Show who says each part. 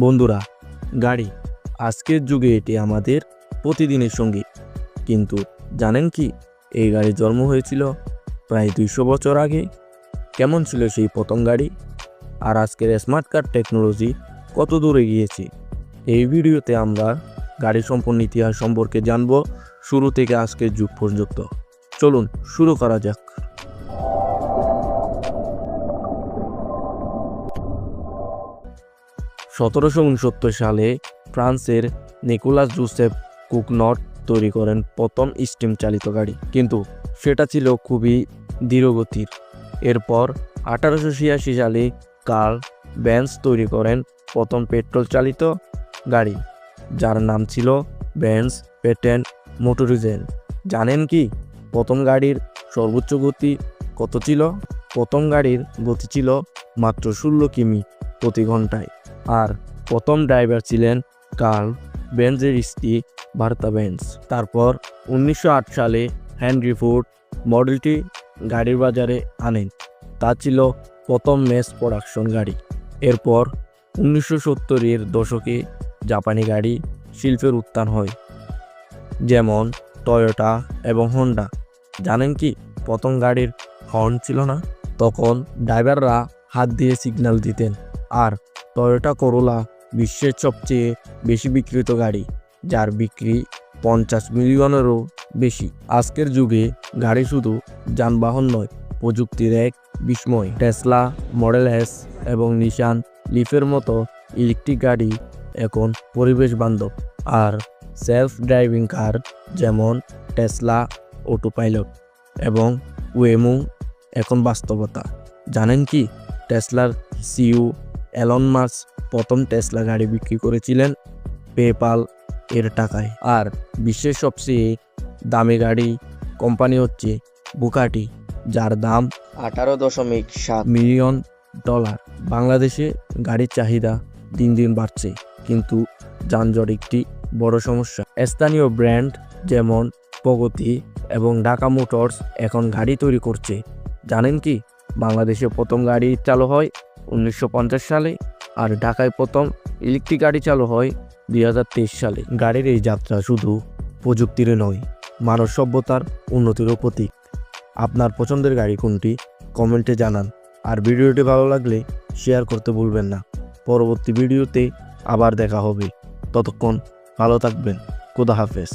Speaker 1: বন্ধুরা, গাড়ি। আজকের যুগে এটি আমাদের প্রতিদিনের সঙ্গী। কিন্তু জানেন কি, এই গাড়ির জন্ম হয়েছিল প্রায় দুইশো বছর আগে। কেমন ছিল সেই প্রথম গাড়ি? আর আজকের স্মার্ট কার টেকনোলজি কত দূরে গিয়েছে এই ভিডিওতে আমরা গাড়ি সম্পন্ন ইতিহাস সম্পর্কে জানব। শুরু থেকে আজকের যুগ পর্যন্ত। চলুন, শুরু করা যাক। সতেরোশো উনসত্তর সালে ফ্রান্সের নিকোলাস জোসেফ কুকনট তৈরি করেন প্রথম স্টিম চালিত গাড়ি। কিন্তু সেটা ছিল খুবই ধীরগতির। এরপর আঠারোশো ছিয়াশি সালে কার্ল ব্যান্স তৈরি করেন প্রথম পেট্রোল চালিত গাড়ি, যার নাম ছিল ব্যান্স পেটেন্ট মোটরিজেন। জানেন কি প্রথম গাড়ির সর্বোচ্চ গতি কত ছিল? প্রথম গাড়ির গতি ছিল মাত্র ষোলো কিমি প্রতি ঘন্টায়। আর প্রথম ড্রাইভার ছিলেন কার্ল বেঞ্জের স্ত্রী বার্তা বেঞ্জ তারপর উনিশশো আট সালে হেনরি ফোর্ড মডেলটি গাড়ির বাজারে আনেন। তা ছিল প্রথম মেস প্রোডাকশন গাড়ি। এরপর উনিশশো সত্তরের দশকে জাপানি গাড়ি শিল্পের উত্থান হয়, যেমন টয়োটা এবং হন্ডা। জানেন কি প্রথম গাড়ির হর্ন ছিল না? তখন ড্রাইভাররা হাত দিয়ে সিগন্যাল দিতেন আর টয়োটা করোলা বিশ্বের সবচেয়ে বেশি বিক্রিত গাড়ি, যার বিক্রি পঞ্চাশ মিলিয়নেরও বেশি। আজকের যুগে গাড়ি শুধু যানবাহন নয়, প্রযুক্তির এক বিস্ময়। টেসলা মডেল এস এবং নিশান লিফের মতো ইলেকট্রিক গাড়ি এখন পরিবেশ বান্ধব। আর সেলফ ড্রাইভিং কার যেমন টেসলা অটো পাইলট এবং ওয়েমো এখন বাস্তবতা। জানেন কি? টেসলার সিইও এলন মাস প্রথম টেসলা গাড়ি বিক্রি করেছিলেন পেপাল এর টাকায়। আর বিশ্বের সবচেয়ে দামি গাড়ি কোম্পানি হচ্ছে বুকাটি যার দাম
Speaker 2: আঠারো দশমিক সাত
Speaker 1: মিলিয়ন ডলার বাংলাদেশে গাড়ির চাহিদা দিন দিন বাড়ছে কিন্তু যানজট একটি বড় সমস্যা। স্থানীয় ব্র্যান্ড যেমন প্রগতি এবং ঢাকা মোটরস এখন গাড়ি তৈরি করছে। জানেন কি? বাংলাদেশে প্রথম গাড়ি চালু হয় উনিশশো পঞ্চাশ সালে আর ঢাকায় প্রথম ইলেকট্রিক গাড়ি চালু হয় দুই হাজার তেইশ সালে। গাড়ির এই যাত্রা শুধু প্রযুক্তির নয়, মানব সভ্যতার উন্নতিরও প্রতীক। আপনার পছন্দের গাড়ি কোনটি? কমেন্টে জানান। আর ভিডিওটি ভালো লাগলে শেয়ার করতে ভুলবেন না। পরবর্তী ভিডিওতে আবার দেখা হবে। ততক্ষণ ভালো থাকবেন। খুদা হাফেজ।